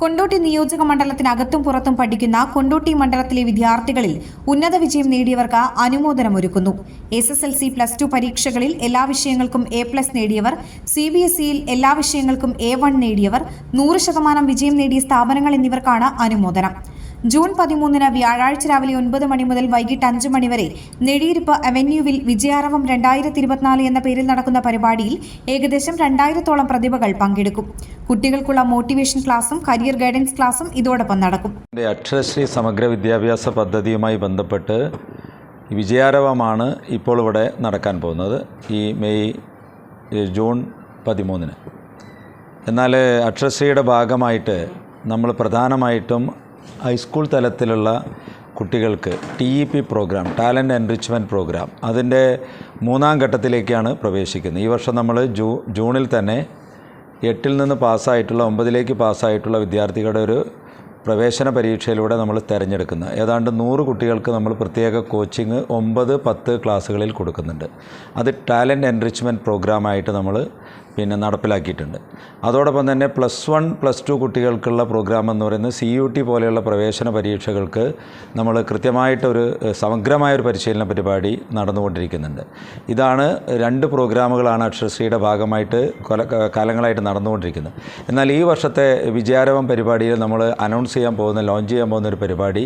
കൊണ്ടോട്ടി നിയോജക മണ്ഡലത്തിനകത്തും പുറത്തും പഠിക്കുന്ന കൊണ്ടോട്ടി മണ്ഡലത്തിലെ വിദ്യാർത്ഥികളിൽ ഉന്നത വിജയം നേടിയവർക്ക് അനുമോദനമൊരുക്കുന്നു. S S L C plus two പരീക്ഷകളിൽ എല്ലാ വിഷയങ്ങൾക്കും എ പ്ലസ് നേടിയവർ സി ബി എസ് ഇയിൽ എല്ലാ വിഷയങ്ങൾക്കും എ വൺ നേടിയവർ നൂറ് ശതമാനം വിജയം നേടിയ സ്ഥാപനങ്ങൾ എന്നിവർക്കാണ് അനുമോദനം. ജൂൺ പതിമൂന്നിന് വ്യാഴാഴ്ച രാവിലെ ഒൻപത് മണി മുതൽ വൈകിട്ട് അഞ്ച് മണി വരെ നെടിയിരുപ്പ് അവന്യൂവിൽ വിജയാരവം രണ്ടായിരത്തി ഇരുപത്തിനാല് എന്ന പേരിൽ നടക്കുന്ന പരിപാടിയിൽ ഏകദേശം രണ്ടായിരത്തോളം പ്രതിഭകൾ പങ്കെടുക്കും. കുട്ടികൾക്കുള്ള മോട്ടിവേഷൻ ക്ലാസും കരിയർ ഗൈഡൻസ് ക്ലാസും ഇതോടൊപ്പം നടക്കും. അക്ഷരശ്രീ സമഗ്ര വിദ്യാഭ്യാസ പദ്ധതിയുമായി ബന്ധപ്പെട്ട് വിജയാരവമാണ് ഇപ്പോൾ ഇവിടെ നടക്കാൻ പോകുന്നത് ഈ മെയ് ജൂൺ പതിമൂന്നിന്. എന്നാൽ അക്ഷരശ്രീയുടെ ഭാഗമായിട്ട് നമ്മൾ പ്രധാനമായിട്ടും ഹൈസ്കൂൾ തലത്തിലുള്ള കുട്ടികൾക്ക് T E P program talent enrichment program അതിന്റെ മൂന്നാം ഘട്ടത്തിലേക്കാണ് പ്രവേശിക്കുന്നത്. ഈ വർഷം നമ്മൾ ജൂ ജൂണിൽ തന്നെ എട്ടിൽ നിന്ന് പാസ്സായിട്ടുള്ള ഒമ്പതിലേക്ക് പാസ്സായിട്ടുള്ള വിദ്യാർത്ഥികളുടെ ഒരു പ്രവേശന പരീക്ഷയിലൂടെ നമ്മൾ തിരഞ്ഞെടുക്കുന്നത്. ഏതാണ്ട് നൂറ് കുട്ടികൾക്ക് നമ്മൾ പ്രത്യേക കോച്ചിങ് ഒമ്പത് പത്ത് ക്ലാസ്സുകളിൽ കൊടുക്കുന്നുണ്ട്. അത് ടാലന്റ് എൻറിച്ച്മെന്റ് പ്രോഗ്രാമായിട്ട് നമ്മൾ പിന്നെ നടപ്പിലാക്കിയിട്ടുണ്ട്. അതോടൊപ്പം തന്നെ പ്ലസ് വൺ പ്ലസ് ടു കുട്ടികൾക്കുള്ള പ്രോഗ്രാം എന്ന് പറയുന്നത് സി യു ടി പോലെയുള്ള പ്രവേശന പരീക്ഷകൾക്ക് നമ്മൾ കൃത്യമായിട്ടൊരു സമഗ്രമായൊരു പരിശീലന പരിപാടി നടന്നുകൊണ്ടിരിക്കുന്നുണ്ട്. ഇതാണ് രണ്ട് പ്രോഗ്രാമുകളാണ് അക്ഷരശ്രീയുടെ ഭാഗമായിട്ട് കൊല കാലങ്ങളായിട്ട് നടന്നുകൊണ്ടിരിക്കുന്നത്. എന്നാൽ ഈ വർഷത്തെ വിജയാരവം പരിപാടിയിൽ നമ്മൾ അനൗൺസ് ചെയ്യാൻ പോകുന്ന ലോഞ്ച് ചെയ്യാൻ പോകുന്ന ഒരു പരിപാടി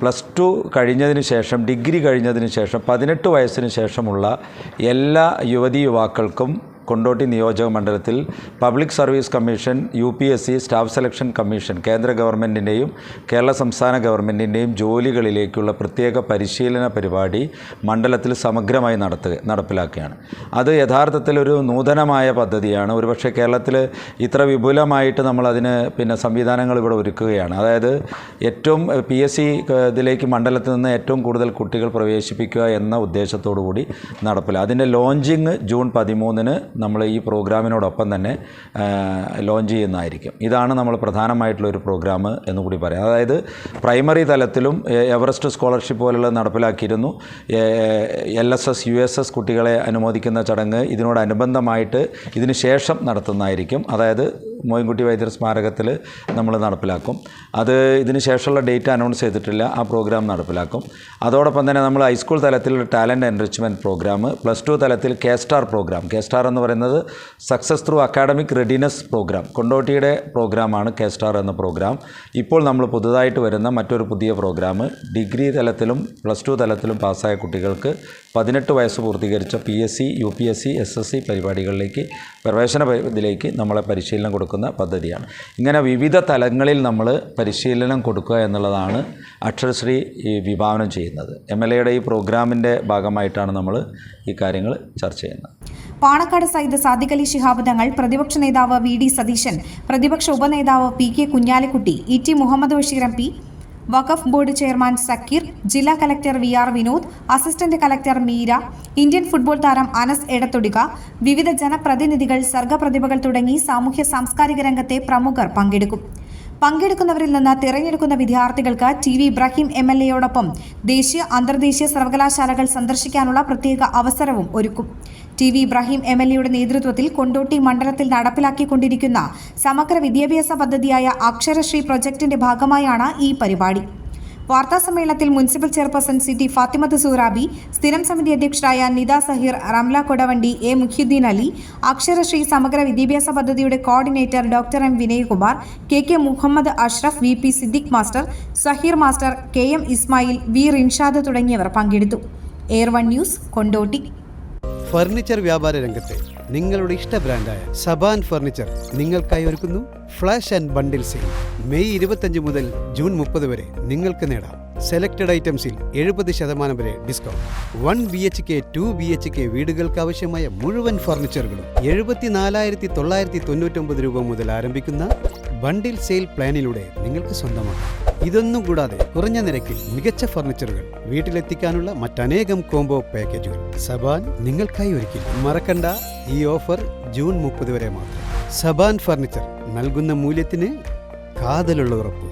പ്ലസ് ടു കഴിഞ്ഞതിന് ശേഷം ഡിഗ്രി കഴിഞ്ഞതിന് ശേഷം പതിനെട്ട് വയസ്സിന് ശേഷമുള്ള എല്ലാ യുവതി യുവാക്കൾക്കും കൊണ്ടോട്ടി നിയോജക മണ്ഡലത്തിൽ public service commission U P S C staff selection commission കേന്ദ്ര ഗവൺമെന്റിന്റെയും കേരള സംസ്ഥാന ഗവൺമെന്റിന്റെയും ജോലികളിലേക്കുള്ള പ്രത്യേക പരിശീലന പരിപാടി മണ്ഡലത്തിൽ സമഗ്രമായി നടത്തുക നടപ്പിലാക്കുകയാണ്. അത് യഥാർത്ഥത്തിൽ ഒരു നൂതനമായ പദ്ധതിയാണ്. ഒരുപക്ഷെ കേരളത്തിൽ ഇത്ര വിപുലമായിട്ട് നമ്മൾ അതിന് പിന്നെ സംവിധാനങ്ങൾ ഇവിടെ ഒരുക്കുകയാണ്. അതായത് ഏറ്റവും പി എസ് സി ഇതിലേക്ക് മണ്ഡലത്തിൽ നിന്ന് ഏറ്റവും കൂടുതൽ കുട്ടികൾ പ്രവേശിപ്പിക്കുക എന്ന ഉദ്ദേശത്തോടു കൂടി നടപ്പില്ല അതിന്റെ ലോഞ്ചിങ് ജൂൺ പതിമൂന്നിന് നമ്മൾ ഈ പ്രോഗ്രാമിനോടൊപ്പം തന്നെ ലോഞ്ച് ചെയ്യുന്നതായിരിക്കും. ഇതാണ് നമ്മൾ പ്രധാനമായിട്ടുള്ള ഒരു പ്രോഗ്രാം എന്ന് കൂടി പറയാം. അതായത് പ്രൈമറി തലത്തിലും എവറസ്റ്റ് സ്കോളർഷിപ്പ് പോലുള്ള നടപ്പിലാക്കിയിരുന്നു. L S S U S S കുട്ടികളെ അനുമോദിക്കുന്ന ചടങ്ങ് ഇതിനോടനുബന്ധമായിട്ട് ഇതിന് ശേഷം നടത്തുന്നതായിരിക്കും. അതായത് മോയിൻകുട്ടി വൈദ്യർ സ്മാരകത്തിൽ നമ്മൾ നടപ്പിലാക്കും. അത് ഇതിന് ശേഷമുള്ള ഡേറ്റ് അനൗൺസ് ചെയ്തിട്ടില്ല. ആ പ്രോഗ്രാം നടപ്പിലാക്കും. അതോടൊപ്പം തന്നെ നമ്മൾ ഹൈസ്കൂൾ തലത്തിൽ talent enrichment program plus two തലത്തിൽ K star program K star എന്ന് പറയുന്നത് success through academic readiness program കൊണ്ടോട്ടിയുടെ പ്രോഗ്രാമാണ് കെ സ്റ്റാർ എന്ന പ്രോഗ്രാം. ഇപ്പോൾ നമ്മൾ പുതുതായിട്ട് വരുന്ന മറ്റൊരു പുതിയ പ്രോഗ്രാം ഡിഗ്രി തലത്തിലും പ്ലസ് ടു തലത്തിലും പാസ്സായ കുട്ടികൾക്ക് പതിനെട്ട് വയസ്സ് പൂർത്തീകരിച്ച P S C U P S C S S C പരിപാടികളിലേക്ക് പ്രവേശന ഇതിലേക്ക് നമ്മളെ പരിശീലനം കൊടുക്കുന്ന പദ്ധതിയാണ്. ഇങ്ങനെ വിവിധ തലങ്ങളിൽ നമ്മൾ പരിശീലനം കൊടുക്കുക എന്നുള്ളതാണ് അക്ഷരശ്രീ ഈ വിഭാവനം ചെയ്യുന്നത്. എം എൽ എയുടെ ഈ പ്രോഗ്രാമിന്റെ ഭാഗമായിട്ടാണ് നമ്മൾ ഈ കാര്യങ്ങൾ ചർച്ച ചെയ്യുന്നത്. പാണക്കാട് സയ്യിദ് സാദിഖ് അലി ശിഹാബ് തങ്ങൾ പ്രതിപക്ഷ നേതാവ് വി ഡി സതീശൻ പ്രതിപക്ഷ ഉപനേതാവ് P K Kunhalikutty E T Muhammad Basheer M P Waqf board chairman Zakir ജില്ലാ collector V R Vinod assistant collector Meera Indian football താരം അനസ് എടത്തൊടിക വിവിധ ജനപ്രതിനിധികൾ സർഗപ്രതിഭകൾ തുടങ്ങി സാമൂഹ്യ സാംസ്കാരിക രംഗത്തെ പ്രമുഖർ പങ്കെടുക്കും. പങ്കെടുക്കുന്നവരിൽ നിന്ന് തിരഞ്ഞെടുക്കുന്ന വിദ്യാർത്ഥികൾക്ക് T V Ibrahim M L എയോടൊപ്പം ദേശീയ അന്തർദേശീയ സർവകലാശാലകൾ സന്ദർശിക്കാനുള്ള പ്രത്യേക അവസരവും ഒരുക്കും. T V Ibrahim M L എയുടെ നേതൃത്വത്തിൽ കൊണ്ടോട്ടി മണ്ഡലത്തിൽ നടപ്പിലാക്കിക്കൊണ്ടിരിക്കുന്ന സമഗ്ര വിദ്യാഭ്യാസ പദ്ധതിയായ അക്ഷരശ്രീ പ്രൊജക്ടിന്റെ ഭാഗമായാണ് ഈ പരിപാടി. വാർത്താസമ്മേളനത്തിൽ municipal chairperson C T Fathimath Surabi സ്ഥിരം സമിതി അധ്യക്ഷരായ നിത സഹീർ റംല കൊടവണ്ടി എ മുഖ്യുദ്ദീൻ അലി അക്ഷരശ്രീ സമഗ്ര വിദ്യാഭ്യാസ പദ്ധതിയുടെ coordinator doctor M Vinayakumar K K Muhammad Ashraf V P Siddique master Saheer master K M Ismail V Rinshad തുടങ്ങിയവർ പങ്കെടുത്തു. Air one news Kondotty. Furniture വ്യാപാര രംഗത്തെ നിങ്ങളുടെ ഇഷ്ട ബ്രാൻഡായ സബാൻ ഫർണിച്ചർ നിങ്ങൾക്കായി ഒരുക്കുന്നു flash and bundle sale. May ഇരുപത്തഞ്ച് മുതൽ ജൂൺ മുപ്പത് വരെ നിങ്ങൾക്ക് നേടാം. സെലക്റ്റഡ് ഐറ്റംസിൽ എഴുപത് ശതമാനം വരെ discount. One B H K two B H K വീടുകൾക്ക് ആവശ്യമായ മുഴുവൻ ഫർണിച്ചറുകളും എഴുപത്തിനാലായിരത്തി തൊള്ളായിരത്തി തൊണ്ണൂറ്റൊമ്പത് രൂപ മുതൽ ആരംഭിക്കുന്ന ബണ്ടിൽ സെയിൽ പ്ലാനിലൂടെ നിങ്ങൾക്ക് സ്വന്തമാക്കാം. ഇതൊന്നും കൂടാതെ കുറഞ്ഞ നിരക്കിൽ മികച്ച ഫർണിച്ചറുകൾ വീട്ടിലെത്തിക്കാനുള്ള മറ്റനേകം കോംബോ പാക്കേജുകൾ. സബാൻ നിങ്ങൾക്കായി ഒരുക്കി. മറക്കണ്ട ഈ ഓഫർ ജൂൺ മുപ്പത് വരെ മാത്രം. സബാൻ ഫർണിച്ചർ നൽകുന്ന മൂല്യത്തിന് കാതലുള്ള ഉറപ്പ്.